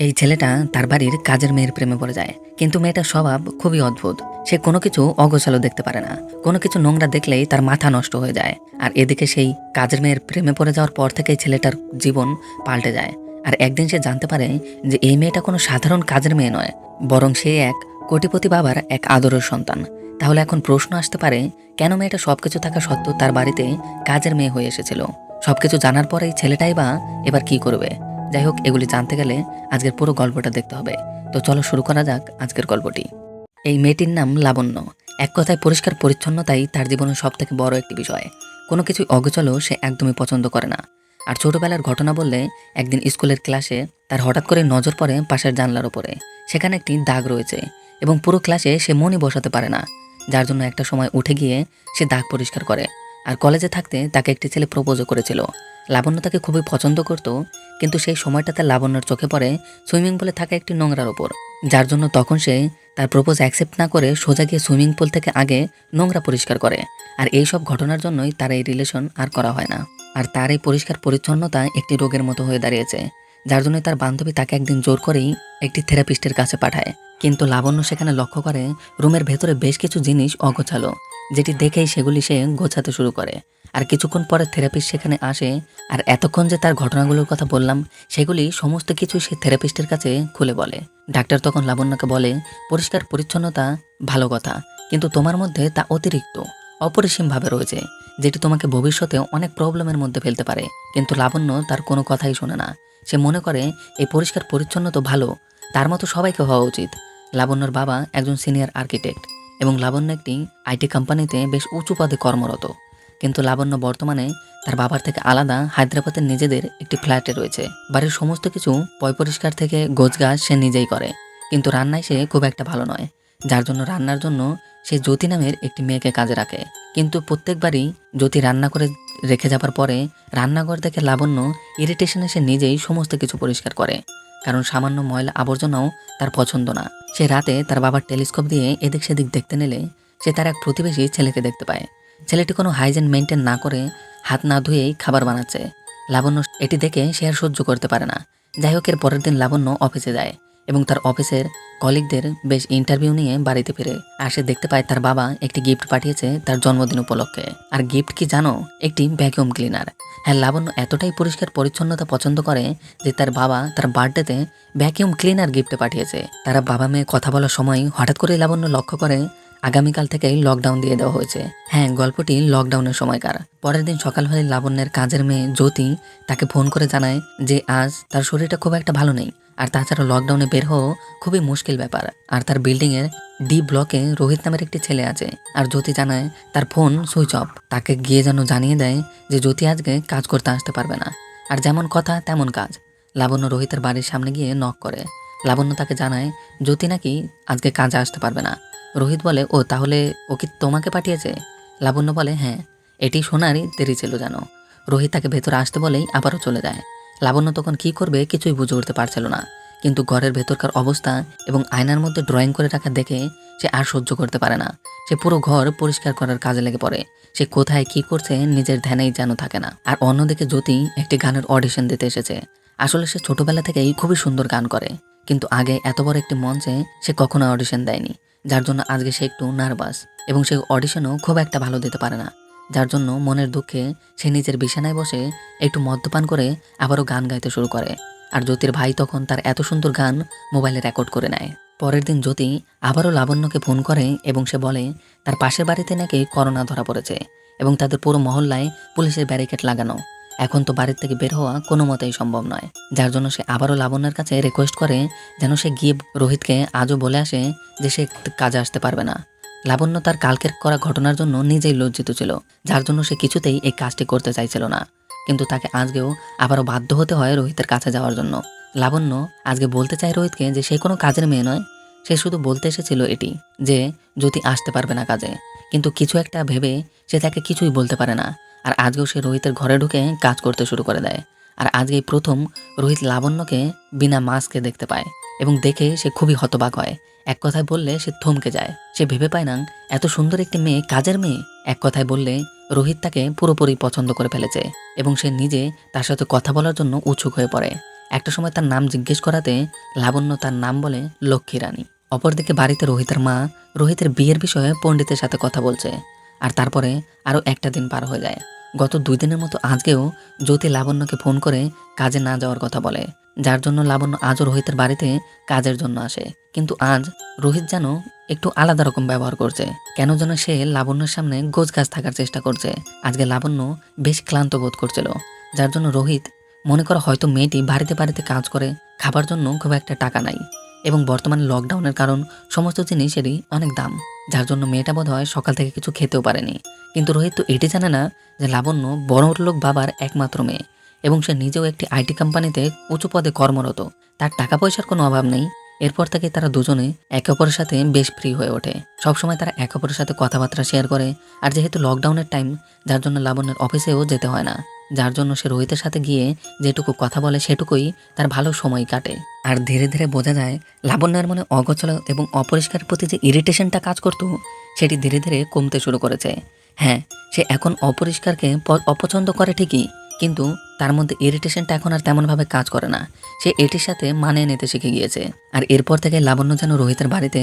এই ছেলেটা তার বাড়ির কাজের মেয়ের প্রেমে পড়ে যায়। কিন্তু মেয়েটার স্বভাব খুবই অদ্ভুত। সে কোনো কিছু অগোছালো দেখতে পারে না। কোনো কিছু নোংরা দেখলেই তার মাথা নষ্ট হয়ে যায়। আর এদিকে সেই কাজের মেয়ের প্রেমে পড়ে যাওয়ার পর থেকেই ছেলেটার জীবন পাল্টে যায়। আর একদিন সে জানতে পারে যে এই মেয়েটা কোনো সাধারণ কাজের মেয়ে নয়, বরং সে এক কোটিপতি বাবার এক আদরের সন্তান। তাহলে এখন প্রশ্ন আসতে পারে, কেন মেয়েটা সবকিছু থাকা সত্ত্বেও তার বাড়িতে কাজের মেয়ে হয়ে এসেছিল? সবকিছু জানার পরেই ছেলেটাই বা এবার কি করবে? যাই হোক এগুলি জানতে গেলে আজকের পুরো গল্পটা দেখতে হবে। তো চলো শুরু করা যাক আজকের গল্পটি। এই মেয়েটির নাম লাবণ্য। এক কথায় পরিষ্কার পরিচ্ছন্নতাই তার জীবনের সব থেকে বড় একটি বিষয়। কোনো কিছুই অগোচলও সে একদমই পছন্দ করে না। আর ছোটবেলার ঘটনা বললে একদিন স্কুলের ক্লাসে তার হঠাৎ করে নজর পড়ে পাশের জানলার ওপরে সেখানে একটি দাগ রয়েছে এবং পুরো ক্লাসে সে মনই বসাতে পারে না। যার জন্য একটা সময় উঠে গিয়ে সে দাগ পরিষ্কার করে। আর কলেজে থাকতে তাকে একটি ছেলে প্রপোজও করেছিল। লাবণ্য তাকে খুবই পছন্দ করত, কিন্তু সেই সময়টাতে লাবণ্যর চোখে পড়ে সুইমিং পুলে থাকা একটি নোংরার ওপর, যার জন্য তখন সে তার প্রপোজ অ্যাকসেপ্ট না করে সোজা গিয়ে সুইমিং পুল থেকে আগে নোংরা পরিষ্কার করে। আর এই সব ঘটনার জন্যই তার এই রিলেশন আর করা হয় না। আর তার এই পরিষ্কার পরিচ্ছন্নতা একটি রোগের মতো হয়ে দাঁড়িয়েছে, যার জন্য তার বান্ধবী তাকে একদিন জোর করেই একটি থেরাপিস্টের কাছে পাঠায়। কিন্তু লাবণ্য সেখানে লক্ষ্য করে রুমের ভেতরে বেশ কিছু জিনিস অগোছালো। যেটি দেখেই সেগুলি সে গোছাতে শুরু করে। আর কিছুক্ষণ পরে থেরাপিস্ট সেখানে আসে, আর এতক্ষণ যে তার ঘটনাগুলোর কথা বললাম, সেগুলি সমস্ত কিছু সে থেরাপিস্টের কাছে খুলে বলে। ডাক্তার তখন লাবণ্যকে বলে, পরিষ্কার পরিচ্ছন্নতা ভালো কথা, কিন্তু তোমার মধ্যে তা অতিরিক্ত, অপরিসীমভাবে রয়েছে, যেটি তোমাকে ভবিষ্যতে অনেক প্রবলেমের মধ্যে ফেলতে পারে। কিন্তু লাবণ্য তার কোনো কথাই শোনে না। সে মনে করে, এই পরিষ্কার পরিচ্ছন্ন তো ভালো, তার মতো সবাইকে হওয়া উচিত লাবণ্যর বাবা একজন সিনিয়র আর্কিটেক্ট এবং লাবণ্য একটি আইটি কোম্পানিতে বেশ উঁচু পদে কর্মরত। কিন্তু লাবণ্য বর্তমানে তার বাবার থেকে আলাদা হায়দ্রাবাদের নিজেদের একটি ফ্ল্যাটে রয়েছে। বাড়ির সমস্ত কিছু পয় পরিষ্কার থেকে গোছগাছ সে নিজেই করে। কিন্তু রান্নায় সে খুব একটা ভালো নয়, যার জন্য রান্নার জন্য সে জ্যোতি নামের একটি মেয়েকে কাজে রাখে। কিন্তু প্রত্যেকবারই জ্যোতি রান্না করে রেখে যাবার পরে রান্নাঘর দেখে লাবণ্য ইরিটেশনে সে নিজেই সমস্ত কিছু পরিষ্কার করে। কারণ সামান্য ময়লা আবর্জনাও তার পছন্দ না। সে রাতে তার বাবার টেলিস্কোপ দিয়ে এদিক সেদিক দেখতে নিলে সে তার এক প্রতিবেশী ছেলেকে দেখতে পায়। ছেলেটি কোনো হাইজেন মেনটেন না করে হাত না ধুয়েই খাবার বানাচ্ছে। লাবণ্য এটি দেখে সে আর সহ্য করতে পারে না। যাই হোক, এর পরের দিন লাবণ্য অফিসে যায়। এবং তার অফিসের কলিগদের বেশ ইন্টারভিউ নিয়ে বাড়িতে ফিরে আর সে দেখতে পায় তার বাবা একটি গিফট পাঠিয়েছে তার জন্মদিন উপলক্ষে। আর গিফট কি জানো? একটি ভ্যাকিউম ক্লিনার হ্যাঁ লাবণ্য এতটাই পরিষ্কার পরিচ্ছন্নতা পছন্দ করে যে তার বাবা তার বার্থডেতে ভ্যাকিউম ক্লিনার গিফটে পাঠিয়েছে। তারা বাবা মেয়ে কথা বলার সময় হঠাৎ করে লাবণ্য লক্ষ্য করে আগামীকাল থেকেই লকডাউন দিয়ে দেওয়া হয়েছে। হ্যাঁ গল্পটি লকডাউনের সময়কার। পরের দিন সকাল হলে লাবণ্যের কাজের মেয়ে জ্যোতি তাকে ফোন করে জানায় যে আজ তার শরীরটা খুব একটা ভালো নেই। আর তাছাড়া লকডাউনে বের হওয়া খুবই মুশকিল ব্যাপার। আর তার বিল্ডিংয়ের ডি ব্লকে রোহিত নামের একটি ছেলে আছে। আর জ্যোতি জানায়, তার ফোন সুইচ অফ তাকে গিয়ে যেন জানিয়ে দেয় যে জ্যোতি আজকে কাজ করতে আসতে পারবে না। আর যেমন কথা, তেমন কাজ। লাবণ্য রোহিতের বাড়ির সামনে গিয়ে নক করে। লাবণ্য তাকে জানায়, জ্যোতি নাকি আজকে কাজে আসতে পারবে না? রোহিত বলে, ও, তাহলে ও কি তোমাকে পাঠিয়েছে? লাবণ্য বলে হ্যাঁ এটি শোনারই দেরি ছিল যেন। রোহিত তাকে ভেতরে আসতে বলেই আবারও চলে যায়। লাবণ্য তখন কি করবে কিছুই বুঝে উঠতে পারছিল না। কিন্তু ঘরের ভেতরকার অবস্থা এবং আয়নার মধ্যে ড্রয়িং করে রাখা দেখে সে আর সহ্য করতে পারে না। সে পুরো ঘর পরিষ্কার করার কাজে লেগে পড়ে। সে কোথায় কি করছে নিজের ধ্যানেই যেন থাকে না। আর অন্যদিকে জ্যোতি একটি গানের অডিশন দিতে এসেছে। আসলে সে ছোটবেলা থেকেই খুবই সুন্দর গান করে। কিন্তু আগে এত বড় একটি মঞ্চে সে কখনো অডিশন দেয়নি। যার জন্য আজকে সে একটু নার্ভাস এবং সে অডিশনও খুব একটা ভালো দিতে পারে না। যার জন্য মনের দুঃখে সে নিজের বিছানায় বসে একটু মদ্যপান করে আবারও গান গাইতে শুরু করে। আর জ্যোতির ভাই তখন তার এত সুন্দর গান মোবাইলে রেকর্ড করে নেয়। পরের দিন জ্যোতি আবারও লাবণ্যকে ফোন করে এবং সে বলে, তার পাশের বাড়িতে নাকি করোনা ধরা পড়েছে এবং তাদের পুরো মহল্লায় পুলিশের ব্যারিকেড লাগানো। এখন তো বাড়ির থেকে বের হওয়া কোনো মতেই সম্ভব নয়। যার জন্য সে আবারও লাবণ্যের কাছে রিকোয়েস্ট করে যেন সে গিয়ে রোহিতকে আজও বলে আসে যে সে কাজে আসতে পারবে না। লাবণ্য তার কালকের করা ঘটনার জন্য নিজেই লজ্জিত ছিল, যার জন্য সে কিছুতেই এই কাজটি করতে চাইছিল না। কিন্তু তাকে আজকেও আবারও বাধ্য হতে হয় রোহিতের কাছে যাওয়ার জন্য। লাবণ্য আজকে বলতে চায় রোহিতকে যে সে কোনো কাজের মেয়ে নয়, সে শুধু বলতে এসেছিল এটি, যে যদি আসতে পারবে না কাজে। কিন্তু কিছু একটা ভেবে সে তাকে কিছুই বলতে পারে না, আর আজকেও সে রোহিতের ঘরে ঢুকে কাজ করতে শুরু করে দেয়। আর আজকেই প্রথম রোহিত লাবণ্যকে বিনা মাস্কে দেখতে পায় এবং দেখে সে খুবই হতবাক হয়। এক কথায় বললে সে থমকে যায়। সে ভেবে পায় না, এত সুন্দর একটি মেয়ে কাজের মেয়ে? এক কথায় বললে রোহিত তাকে পুরোপুরি পছন্দ করে ফেলেছে এবং সে নিজে তার সাথে কথা বলার জন্য উৎসুক হয়ে পড়ে। একটা সময় তার নাম জিজ্ঞেস করাতে লাবণ্য তার নাম বলে লক্ষ্মী রানী। অপরদিকে বাড়িতে রোহিতের মা রোহিতের বিয়ের বিষয়ে পণ্ডিতের সাথে কথা বলছে। আর তারপরে আরও একটা দিন পার হয়ে যায়। গত দুই দিনের মতো আজকেও জ্যোতি লাবণ্যকে ফোন করে কাজে না যাওয়ার কথা বলে, যার জন্য লাবণ্য আজও রোহিতের বাড়িতে কাজের জন্য আসে। কিন্তু আজ রোহিত যেন একটু আলাদা রকম ব্যবহার করছে, কেন যেন সে লাবণ্যের সামনে গোছ গাছ থাকার চেষ্টা করছে। আজকে লাবণ্য বেশ ক্লান্ত বোধ করছিল, যার জন্য রোহিত মনে করা হয়তো মেয়েটি বাড়িতে বাড়িতে কাজ করে, খাবার জন্য খুব একটা টাকা নাই। এবং বর্তমানে লকডাউনের কারণ সমস্ত জিনিসেরই অনেক দাম, যার জন্য মেয়েটা বোধ হয় সকাল থেকে কিছু খেতেও পারেনি। কিন্তু রোহিত তো এটি জানে না যে লাবণ্য বড় লোক বাবার একমাত্র মেয়ে এবং সে নিজেও একটি আইটি কোম্পানিতে উঁচু পদে কর্মরত। তার টাকা পয়সার কোনো অভাব নেই। এরপর থেকে তারা দুজনে একে অপরের সাথে বেশ ফ্রি হয়ে ওঠে। সবসময় তারা একে অপরের সাথে কথাবার্তা শেয়ার করে। আর যেহেতু লকডাউনের টাইম যার জন্য লাবণ্যের অফিসেও যেতে হয় না। যার জন্য সে রোহিতের সাথে গিয়ে যেটুকু কথা বলে সেটুকুই তার ভালো সময় কাটে। আর ধীরে ধীরে বোঝা যায়, লাবণ্যের মনে অগোছল এবং অপরিষ্কার প্রতি যে ইরিটেশনটা কাজ করতো, সেটি ধীরে ধীরে কমতে শুরু করেছে। হ্যাঁ সে এখন অপরিষ্কারকে অপছন্দ করে ঠিকই, কিন্তু তার মধ্যে ইরিটেশনটা এখন আর তেমনভাবে কাজ করে না। সে এটির সাথে মানিয়ে নিতে শিখে গিয়েছে। আর এরপর থেকে লাবণ্য যেন রোহিতের বাড়িতে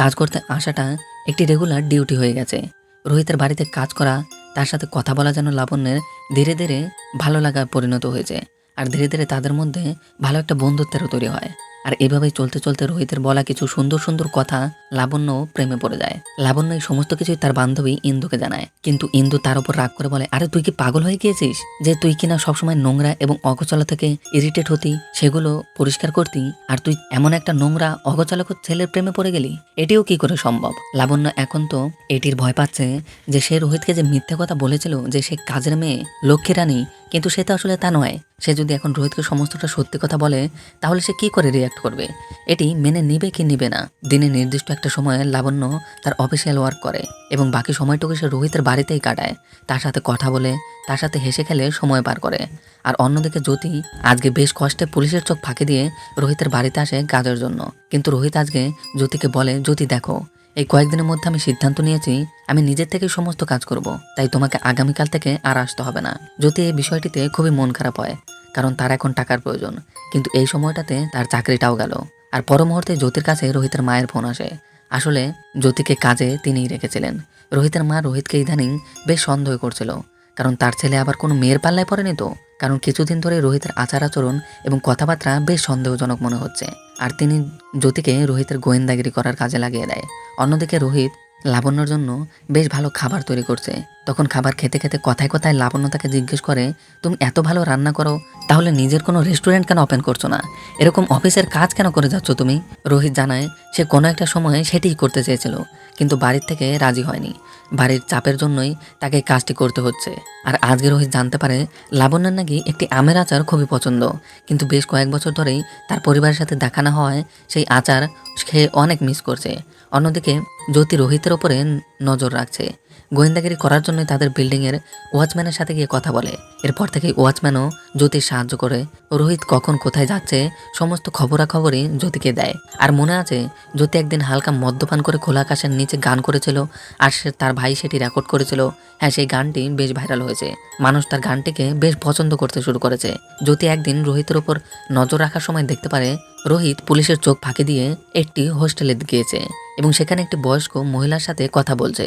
কাজ করতে আসাটা একটি রেগুলার ডিউটি হয়ে গেছে। রোহিতের বাড়িতে কাজ করা তার সাথে কথা বলা যেন লাবণ্যের ধীরে ধীরে ভালো লাগা পরিণত হয়েছে। আর ধীরে ধীরে তাদের মধ্যে ভালো একটা বন্ধুত্বেরও তৈরি হয়। আর এভাবেই চলতে চলতে রোহিতের বলা কিছু সুন্দর সুন্দর কথা লাবণ্য প্রেমে পড়ে যায়। লাবণ্য এই সমস্ত কিছুই তার বান্ধবী ইন্দুকে জানায়। কিন্তু ইন্দু তার উপর রাগ করে বলে, আরে তুই কি পাগল হয়ে গিয়েছিস? যে তুই কিনা সবসময় নোংরা এবং অগোচলা থেকে ইরিটেট হতি, সেগুলো পরিষ্কার করতি, আর তুই এমন একটা নোংরা অগোচালক ছেলের প্রেমে পড়ে গেলি? এটিও কি করে সম্ভব? লাবণ্য এখন তো এটির ভয় পাচ্ছে যে সে রোহিতকে যে মিথ্যে কথা বলেছিল, যে সে কাজের মেয়ে, লক্ষ্মী রানী, কিন্তু সে তো আসলে তা নয়। সে যদি এখন রোহিতকে সমস্তটা সত্যি কথা বলে, তাহলে সে কি করে রিয়াক্ট করবে। এটি মেনে নিবে কি নিবে না। দিনে নির্দিষ্ট একটা সময়ে লাবণ্য তার অফিসিয়াল ওয়ার্ক করে এবং বাকি সময়টুকু সে রোহিতের বাড়িতেই কাটায়। তার সাথে কথা বলে, তার সাথে হেসে খেলে সময় পার করে। আর অন্যদিকে জ্যোতি আজকে বেশ কষ্টে পুলিশের চোখ ফাঁকি দিয়ে রোহিতের বাড়িতে আসে কাজের জন্য। কিন্তু রোহিত আজকে জ্যোতিকে বলে, জ্যোতি, দেখো, এই কয়েকদিনের মধ্যে আমি সিদ্ধান্ত নিয়েছি, আমি নিজের থেকেই সমস্ত কাজ করব। তাই তোমাকে আগামীকাল থেকে আর আসতে হবে না। যদি এই বিষয়টিতে খুবই মন খারাপ হয়। কারণ তার এখন টাকার প্রয়োজন। কিন্তু এই সময়টাতে তার চাকরিটাও গেল। আর পর মুহূর্তে জ্যোতির কাছে রোহিতের মায়ের ফোন আসে। আসলে জ্যোতিকে কাজে তিনিই রেখেছিলেন। রোহিতের মা রোহিতকে ইদানিং বেশ সন্দেহ করছিল। কারণ তার ছেলে আবার কোনো মেয়ের পাল্লায় পড়েনি তো? কারণ কিছুদিন ধরে রোহিতের আচার আচরণ এবং কথাবার্তা বেশ সন্দেহজনক মনে হচ্ছে। আর তিনি জ্যোতিকে রোহিতের গোয়েন্দাগিরি করার কাজে লাগিয়ে দেয়। অন্যদিকে রোহিত লাবণ্যর জন্য বেশ ভালো খাবার তৈরি করছে। তখন খাবার খেতে খেতে কথায় কথায় লাবণ্য তাকে জিজ্ঞেস করে, তুমি এত ভালো রান্না করো, তাহলে নিজের কোনো রেস্টুরেন্ট কেন ওপেন করছ না? এরকম অফিসের কাজ কেন করে যাচ্ছ তুমি? রোহিত জানায়, সে কোনো একটা সময়ে সেটিই করতে চেয়েছিল, কিন্তু বাড়ির থেকে রাজি হয়নি। বাড়ির চাপের জন্যই তাকে কাজটি করতে হচ্ছে। আর আজকে রোহিত জানতে পারে, লাবণ্যের নাকি একটি আমের আচার খুবই পছন্দ, কিন্তু বেশ কয়েক বছর ধরেই তার পরিবারের সাথে দেখা না হওয়ায় সেই আচার খেয়ে অনেক মিস করছে। অন্যদিকে জ্যোতি রোহিতের ওপরে নজর রাখছে। গোয়েন্দাগিরি করার জন্য তাদের বিল্ডিংয়ের ওয়াচম্যানের সাথে গিয়ে কথা বলে। এরপর থেকে ওয়াচম্যানও জ্যোতির সাহায্য করে। রোহিত কখন কোথায় যাচ্ছে, সমস্ত খবরাখবরই জ্যোতিকে দেয়। আর মনে আছে, জ্যোতি একদিন হালকা মদ্যপান করে খোলা আকাশের নিচে গান করেছিল, আর সে তার ভাই সেটি রেকর্ড করেছিল। হ্যাঁ সেই গানটি বেশ ভাইরাল হয়েছে। মানুষ তার গানটিকে বেশ পছন্দ করতে শুরু করেছে। জ্যোতি একদিন রোহিতের ওপর নজর রাখার সময় দেখতে পারে, রোহিত পুলিশের চোখ ফাঁকি দিয়ে একটি হোস্টেলে গিয়েছে। এবং সেখানে একটি বয়স্ক মহিলার সাথে কথা বলছে।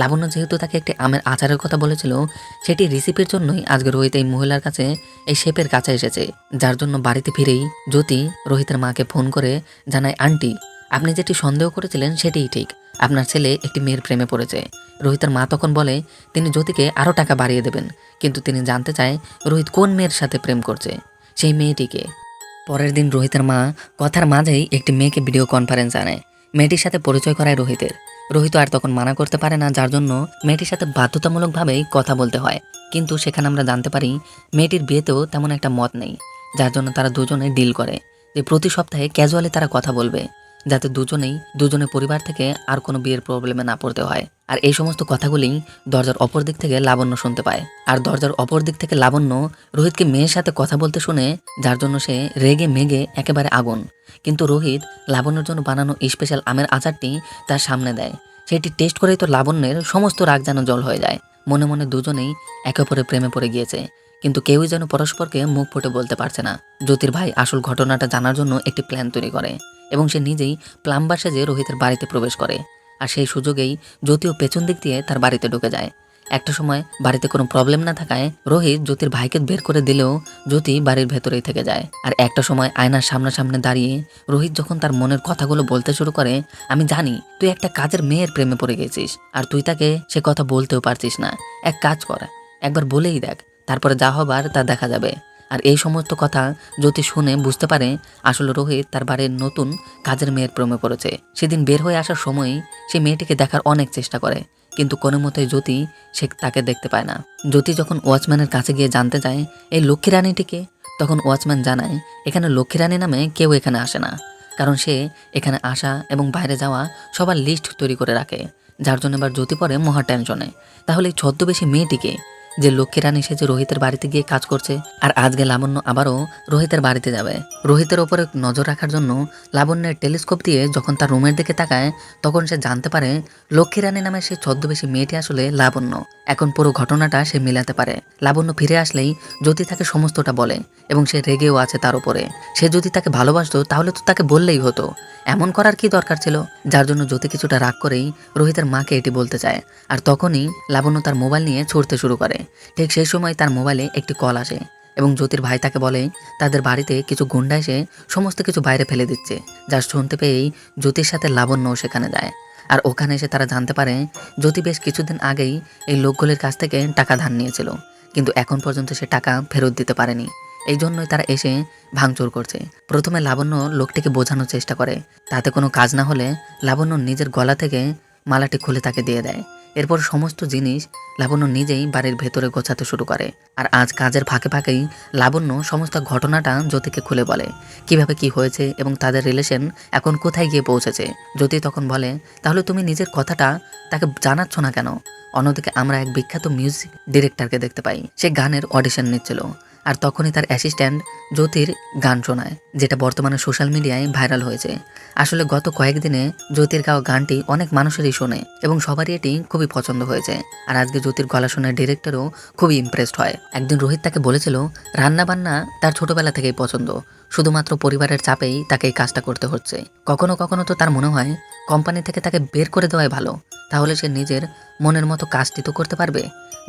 লাবণ্য যেহেতু তাকে একটি আমের আচারের কথা বলেছিল, সেটি রিসিপির জন্যই আজকে রোহিত এই মহিলার কাছে এই শেপের কাছে এসেছে। যার জন্য বাড়িতে ফিরেই জ্যোতি রোহিতের মাকে ফোন করে জানায়, আন্টি, আপনি যেটি সন্দেহ করেছিলেন সেটিই ঠিক। আপনার ছেলে একটি মেয়ের প্রেমে পড়েছে। রোহিতের মা তখন বলে, তিনি জ্যোতিকে আরও টাকা বাড়িয়ে দেবেন, কিন্তু তিনি জানতে চায় রোহিত কোন মেয়ের সাথে প্রেম করছে, সেই মেয়েটিকে পরের দিন রোহিতের মা কথার মাঝেই একটি মেয়েকে ভিডিও কনফারেন্স আনে। মেয়েটির সাথে পরিচয় করায় রোহিতের। রোহিত আর তখন মানা করতে পারে না, যার জন্য মেয়েটির সাথে বাধ্যতামূলকভাবেই কথা বলতে হয়। কিন্তু সেখানে আমরা জানতে পারি, মেয়েটির বিয়েতেও তেমন একটা মত নেই, যার জন্য তারা দুজনে ডিল করে যে প্রতি সপ্তাহে ক্যাজুয়ালি তারা কথা বলবে। যাতে দুজনেই, দুজনের পরিবার থেকে আর কোনো বিয়ের প্রবলেমে না পড়তে হয়। আর এই সমস্ত কথাগুলি দরজার অপর দিক থেকে লাবণ্য শুনতে পায়। আর দরজার অপর দিক থেকে লাবণ্য রোহিতকে মেয়ের সাথে কথা বলতে শুনে যার জন্য সে রেগে মেগে একেবারে আগুন। কিন্তু রোহিত লাবণ্যর জন্য বানানো স্পেশাল আমের আচারটি তার সামনে দেয়। সেটি টেস্ট করেই তো লাবণ্যের সমস্ত রাগ যেন জল হয়ে যায়। মনে মনে দুজনেই একে অপরের প্রেমে পড়ে গিয়েছে। কিন্তু কেউই যেন পরস্পরকে মুখ ফুটে বলতে পারছে না। জ্যোতির ভাই আসল ঘটনাটা জানার জন্য একটি প্ল্যান তৈরি করে। এবং সে নিজেই প্লাম্বার সেজে রোহিতের বাড়িতে প্রবেশ করে। আর সেই সুযোগেই জ্যোতিও পেছন দিক দিয়ে তার বাড়িতে ঢুকে যায়। একটা সময় বাড়িতে কোনো প্রবলেম না থাকায় রোহিত জ্যোতির ভাইকে বের করে দিলেও জ্যোতি বাড়ির ভেতরেই থেকে যায়। আর একটা সময় আয়নার সামনাসামনে দাঁড়িয়ে রোহিত যখন তার মনের কথাগুলো বলতে শুরু করে, আমি জানি তুই একটা কাজের মেয়ের প্রেমে পড়ে গেছিস, আর তুই তাকে সে কথা বলতেও পারছিস না। এক কাজ কর, একবার বলেই দেখ, তারপরে যা হবার তা দেখা যাবে। আর এই সমস্ত কথা জ্যোতি শুনে বুঝতে পারে, আসলে রোহিত তার বাড়ির নতুন কাজের মেয়ের প্রেমে পড়েছে। সেদিন বের হয়ে আসার সময় সে মেয়েটিকে দেখার অনেক চেষ্টা করে, কিন্তু কোনো মতেই জ্যোতি সে তাকে দেখতে পায় না। জ্যোতি যখন ওয়াচম্যানের কাছে গিয়ে জানতে চায় এই লক্ষ্মী রানীটিকে তখন ওয়াচম্যান জানায়, এখানে লক্ষ্মী রানী নামে কেউ এখানে আসে না। কারণ সে এখানে আসা এবং বাইরে যাওয়া সবার লিস্ট তৈরি করে রাখে, যার জন্য এবার জ্যোতি পড়ে মহা টেনশনে তাহলে এই ছদ্মবেশী মেয়েটিকে যে লক্ষ্মী রানী সে যে রোহিতের বাড়িতে গিয়ে কাজ করছে, আর আজকে লাবণ্য আবারও রোহিতের বাড়িতে যাবে। রোহিতের ওপরে নজর রাখার জন্য লাবণ্যের টেলিস্কোপ দিয়ে যখন তার রুমের দিকে তাকায়, তখন সে জানতে পারে লক্ষ্মী রানী নামে সেই ছদ্মবেশী মেয়েটি আসলে লাবণ্য। এখন পুরো ঘটনাটা সে মিলাতে পারে। লাবণ্য ফিরে আসলেই জ্যোতি তাকে সমস্তটা বলে, এবং সে রেগেও আছে তার উপরে। সে যদি তাকে ভালোবাসতো, তাহলে তো তাকে বললেই হতো। এমন করার কি দরকার ছিল? যার জন্য জ্যোতি কিছুটা রাগ করেই রোহিতের মাকে এটি বলতে চায়। আর তখনই লাবণ্য তার মোবাইল নিয়ে ছুটতে শুরু করে। ঠিক সেই সময় তার মোবাইলে একটি কল আসে এবং জ্যোতির ভাই তাকে বলে, তাদের বাড়িতে কিছু গুন্ডা এসে সমস্ত কিছু বাইরে ফেলে দিচ্ছে। যা শুনতে পেয়েই জ্যোতির সাথে লাবণ্যও সেখানে যায়। আর ওখানে এসে তারা জানতে পারে, জ্যোতি বেশ কিছুদিন আগেই এই লোকগুলির কাছ থেকে টাকা ধার নিয়েছিল। কিন্তু এখন পর্যন্ত সে টাকা ফেরত দিতে পারেনি। এই জন্যই তারা এসে ভাঙচুর করছে। প্রথমে লাবণ্য লোকটিকে বোঝানোর চেষ্টা করে। তাতে কোনো কাজ না হলে লাবণ্য নিজের গলা থেকে মালাটি খুলে তাকে দিয়ে দেয়। এরপর সমস্ত জিনিস লাবণ্য নিজেই বাড়ির ভেতরে গোছাতে শুরু করে। আর আজ কাজের ফাঁকে ফাঁকেই লাবণ্য সমস্ত ঘটনাটা জ্যোতিকে খুলে বলে। কীভাবে কি হয়েছে এবং তাদের রিলেশন এখন কোথায় গিয়ে পৌঁছেছে? জ্যোতি তখন বলে, তাহলে তুমি নিজের কথাটা তাকে জানাচ্ছ না কেন? অন্যদিকে আমরা এক বিখ্যাত মিউজিক ডিরেক্টরকে দেখতে পাই। সে গানের অডিশন নিচ্ছিল। আর তখনই তার অ্যাসিস্ট্যান্ট জ্যোতির গান শোনায়, যেটা বর্তমানে সোশ্যাল মিডিয়ায় ভাইরাল হয়েছে। আসলে গত কয়েকদিনে জ্যোতির গাওয়া গানটি অনেক মানুষেরই শোনে এবং সবারই এটি খুবই পছন্দ হয়েছে। আর আজকে জ্যোতির গলা শোনা ডিরেক্টরও খুবই ইমপ্রেসড হয়। একদিন রোহিত তাকে বলেছিল রান্না বান্না তার ছোটবেলা থেকেই পছন্দ। শুধুমাত্র পরিবারের চাপেই তাকে এই কাজটা করতে হচ্ছে। কখনো কখনো তো তার মনে হয়, কোম্পানি থেকে তাকে বের করে দেওয়াই ভালো। তাহলে সে নিজের মনের মতো কাজটি তো করতে পারবে।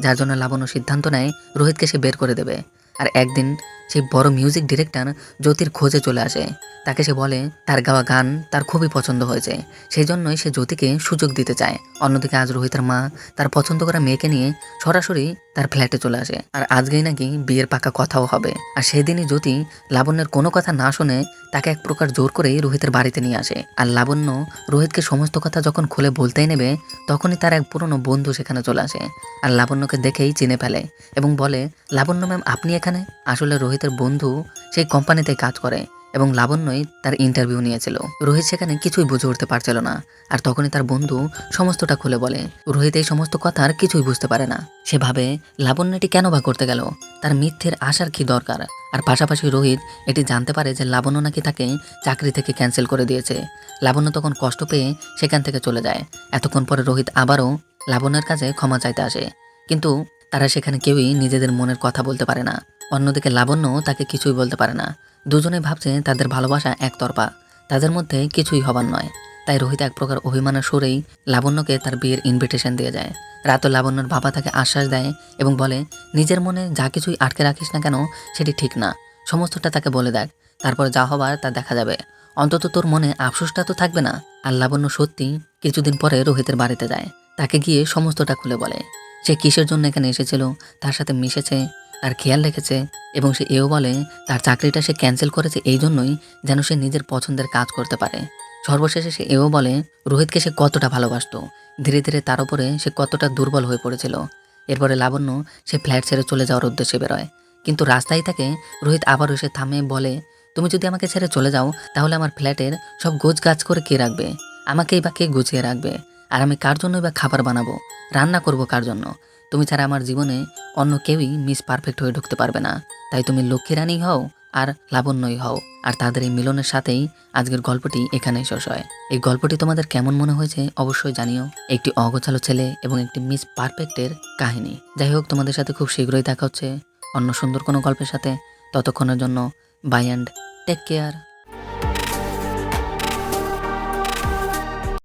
যার জন্য লাবণ্য সিদ্ধান্ত নেয়, রোহিতকে সে বের করে দেবে। আর একদিন সেই বড় মিউজিক ডিরেক্টর জ্যোতির খোঁজে চলে আসে। তাকে সে বলে, তার গাওয়া গান তার খুবই পছন্দ হয়েছে। সেই জন্যই সে জ্যোতিকে সুযোগ দিতে চায়। অন্যদিকে আজ রোহিতের মা তার পছন্দ করা মেয়েকে নিয়ে সরাসরি তার ফ্ল্যাটে চলে আসে। আর আজকেই নাকি বিয়ের পাকা কথাও হবে। আর সেদিনই জ্যোতি লাবণ্যের কোনো কথা না শুনে তাকে এক প্রকার জোর করেই রোহিতের বাড়িতে নিয়ে আসে। আর লাবণ্য রোহিতকে সমস্ত কথা যখন খুলে বলতেই নেবে, তখনই তার এক পুরনো বন্ধু সেখানে চলে আসে। আর লাবণ্যকে দেখেই চিনে ফেলে এবং বলে, লাবণ্য ম্যাম, আপনি এখানে? আসলে রোহিতের বন্ধু সেই কোম্পানিতে কাজ করে এবং লাবণ্যই তার ইন্টারভিউ নিয়েছিল। রোহিত সেখানে কিছুই বুঝে উঠতে পারছিল না আর তখনই তার বন্ধু সমস্তটা খুলে বলে। রোহিত এই সমস্ত কথার কিছুই বুঝতে পারে না। সে ভাবে লাবণ্যটি কেন বা করতে গেল? তার মিথ্যের আসার কি দরকার? আর পাশাপাশি রোহিত এটি জানতে পারে যে লাবণ্য নাকি তাকে চাকরি থেকে ক্যান্সেল করে দিয়েছে। লাবণ্য তখন কষ্ট পেয়ে সেখান থেকে চলে যায়। এতক্ষণ পরে রোহিত আবারও লাবণ্যের কাছে ক্ষমা চাইতে আসে। কিন্তু তারা সেখানে কেউই নিজেদের মনের কথা বলতে পারে না। অন্যদিকে লাবণ্য তাকে কিছুই বলতে পারে না। দুজনে ভাবছে তাদের ভালোবাসা একতরফা। তাদের মধ্যে কিছুই হবার নয়। তাই রোহিত এক প্রকার অভিমানের সুরেই লাবণ্যকে তার বিয়ের ইনভিটেশন দিয়ে যায়। রাত লাবণ্যর বাবা তাকে আশ্বাস দেয় এবং বলে, নিজের মনে যা কিছুই আটকে রাখিস না কেন, সেটি ঠিক না। সমস্তটা তাকে বলে দেখ। তারপর যা হবার তা দেখা যাবে। অন্তত তোর মনে আফসোসটা তো থাকবে না। আর লাবণ্য সত্যি কিছুদিন পরে রোহিতের বাড়িতে যায়। তাকে গিয়ে সমস্তটা খুলে বলে। সে কিসের জন্য এখানে এসেছিল, তার সাথে মিশেছে তার খেয়াল রেখেছে এবং সে এও বলে, তার চাকরিটা সে ক্যান্সেল করেছে এই জন্যই যেন সে নিজের পছন্দের কাজ করতে পারে। সর্বশেষে সে এও বলে, রোহিতকে সে কতটা ভালোবাসতো। ধীরে ধীরে তার উপরে সে কতটা দুর্বল হয়ে পড়েছিল। এরপরে লাবণ্য সে ফ্ল্যাট ছেড়ে চলে যাওয়ার উদ্দেশ্যে বেরোয়। কিন্তু রাস্তায় তাকে রোহিত আবার এসে থামে বলে, তুমি যদি আমাকে ছেড়ে চলে যাও, তাহলে আমার ফ্ল্যাটের সব গোছ গাছ করে কে রাখবে? আমাকেই বা কে গুছিয়ে রাখবে? আর আমি কার জন্যই বা খাবার বানাবো? রান্না করব কার জন্য? তুমি ছাড়া আমার জীবনে অন্য কেউই মিস পারফেক্ট হয়ে ঢুকতে পারবে না। তাই তুমি লক্ষ্মী রানী হও আর লাবণ্যই হও। আর তাদের এই মিলনের সাথেই আজকের গল্পটি এখানেই শেষ হয়। এই গল্পটি তোমাদের কেমন মনে হয়েছে অবশ্যই জানিও। একটি অগোছালো ছেলে এবং একটি মিস পারফেক্টের কাহিনী। যাই হোক, তোমাদের সাথে খুব শীঘ্রই দেখা হচ্ছে অন্য সুন্দর কোনো গল্পের সাথে। ততক্ষণের জন্য বাই অ্যান্ড টেক কেয়ার